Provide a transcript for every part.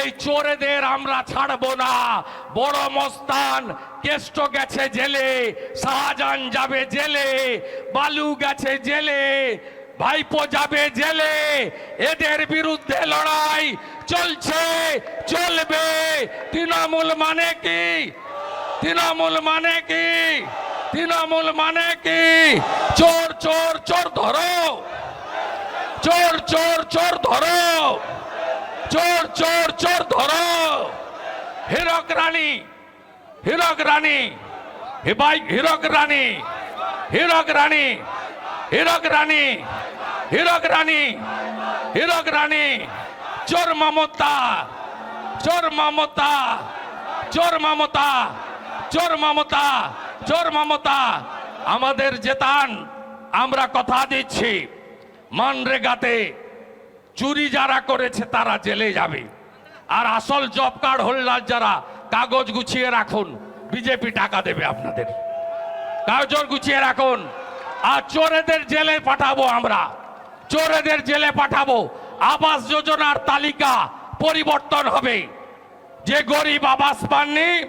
এই চোরেদের আমরা ছাড়বো না। বড় মস্তান, কেষ্ট গেছে জেলে, শাহজাহান যাবে জেলে, বালু গেছে জেলে, ভাইপো যাবে জেলে, এদের বিরুদ্ধে লড়াই চলছে, চলবে। তৃণমূল মানে কি? তৃণমূল মানে কি? তৃণমূল মানে কি? চোর চোর চোর ধরো। চোর চোর চোর ধরো। চোর চোর চোর, ধরো। হীরক রানী হীরক রানী হীরক রানী হীরক রানী হীরক রানী হীরক রানী হীরক রানী, চোর মমতা চোর মমতা চোর মমতা চোর মমতা চোর মমতা, আমাদের জেতান, আমরা কথা দিচ্ছি মানরেগাতে চুরি যারা করেছে, তারা জেলে যাবে। আর আসল জব কার্ড হোল্ডার যারা, কাগজ গুছিয়ে রাখুন, বিজেপি টাকা দেবে আপনাদের। কাগজ গুছিয়ে রাখুন। আর চোরেদের জেলে পাঠাবো আমরা। চোরেদের জেলে পাঠাবো। আবাস যোজনার তালিকা পরিবর্তন হবে। যে গরিব আবাস পাননি,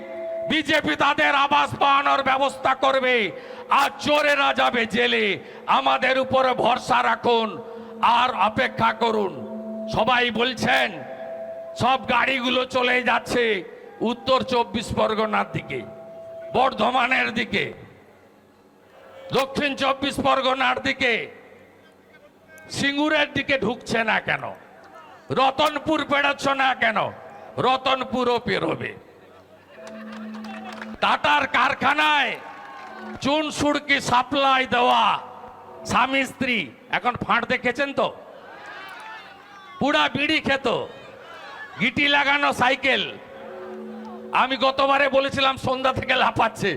বিজেপি তাদের আবাস পাওয়ানোর ব্যবস্থা করবে। আর চোরেরা যাবে জেলে। আমাদের উপরে ভরসা রাখুন। আর অপেক্ষা করুন। সবাই বলছেন, সব গাড়িগুলো চলে যাচ্ছে উত্তর চব্বিশ পরগনার দিকে, বর্ধমানের দিকে, দক্ষিণ চব্বিশ পরগনার দিকে। সিঙ্গুরের দিকে ঢুকছে না কেন? রতনপুর পেরোচ্ছ না কেন? রতনপুরও পেরোবে টাটার কারখানায় চুন সুড়কি সাপ্লাই দেওয়া। স্বামী স্ত্রী, এখন ফাঁট দেখেছেন তো? পুরা বিড়ি খেত, গিটি লাগানো সাইকেল। আমি গতবারে বলেছিলাম সন্ধ্যা থেকে লাফাচ্ছে।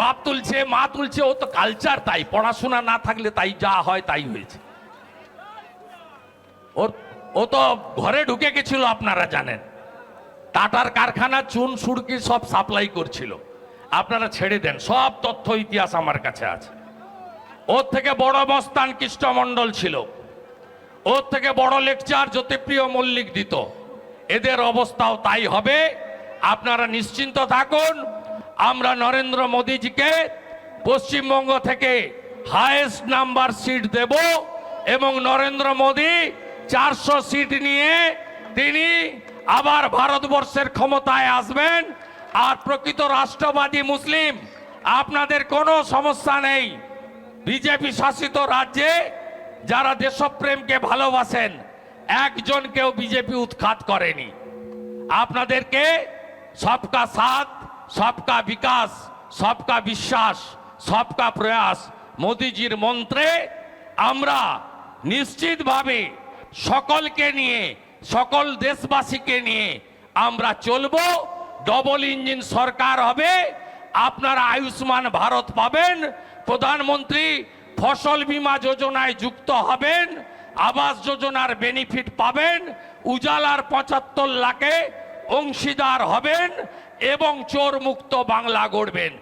বাপ তুলছে, মা তুলছে, ও তো কালচার তাই, পড়াশোনা না থাকলে তাই যা হয় তাই হয়েছে। ওর, ও তো ঘরে ঢুকে গেছিল আপনারা জানেন। টাটার কারখানা, চুন সুড়কি সব সাপ্লাই করছিল। আপনারা ছেড়ে দেন, সব তথ্য, ইতিহাস আমার কাছে আছে। ওর থেকে বড় মস্তান কৃষ্ণমণ্ডল ছিল। ওর থেকে বড় লেকচার জ্যোতিপ্রিয় মল্লিক দিত। এদের অবস্থাও তাই হবে। আপনারা নিশ্চিন্ত থাকুন, আমরা নরেন্দ্র মোদীজিকে পশ্চিমবঙ্গ থেকে হায়েস্ট নাম্বার সিট দেব এবং নরেন্দ্র মোদী চারশো সিট নিয়ে তিনি আবার ভারতবর্ষের ক্ষমতায় আসবেন। আর প্রকৃত রাষ্ট্রবাদী মুসলিম, আপনাদের কোনো সমস্যা নেই। বিজেপি শাসিত রাজ্যে যারা দেশপ্রেমকে ভালোবাসেন, একজনকেও বিজেপি উৎখাত করেনি। আপনাদেরকে সবকা সাথ, সবকা বিকাশ, সবকা বিশ্বাস, সবকা প্রয়াস মোদিজির মন্ত্রে আমরা নিশ্চিতভাবে সকলকে নিয়ে, সকল দেশবাসীকে নিয়ে আমরা চলবো। ডবল ইঞ্জিন সরকার হবে আপনারা আয়ুষ্মান ভারত পাবেন, প্রধানমন্ত্রী ফসল বীমা যোজনায় যুক্ত হবেন, আবাস যোজনার বেনিফিট পাবেন, উজালার পঁচাত্তর লাখে অংশীদার হবেন এবং চোর মুক্ত বাংলা গড়বেন।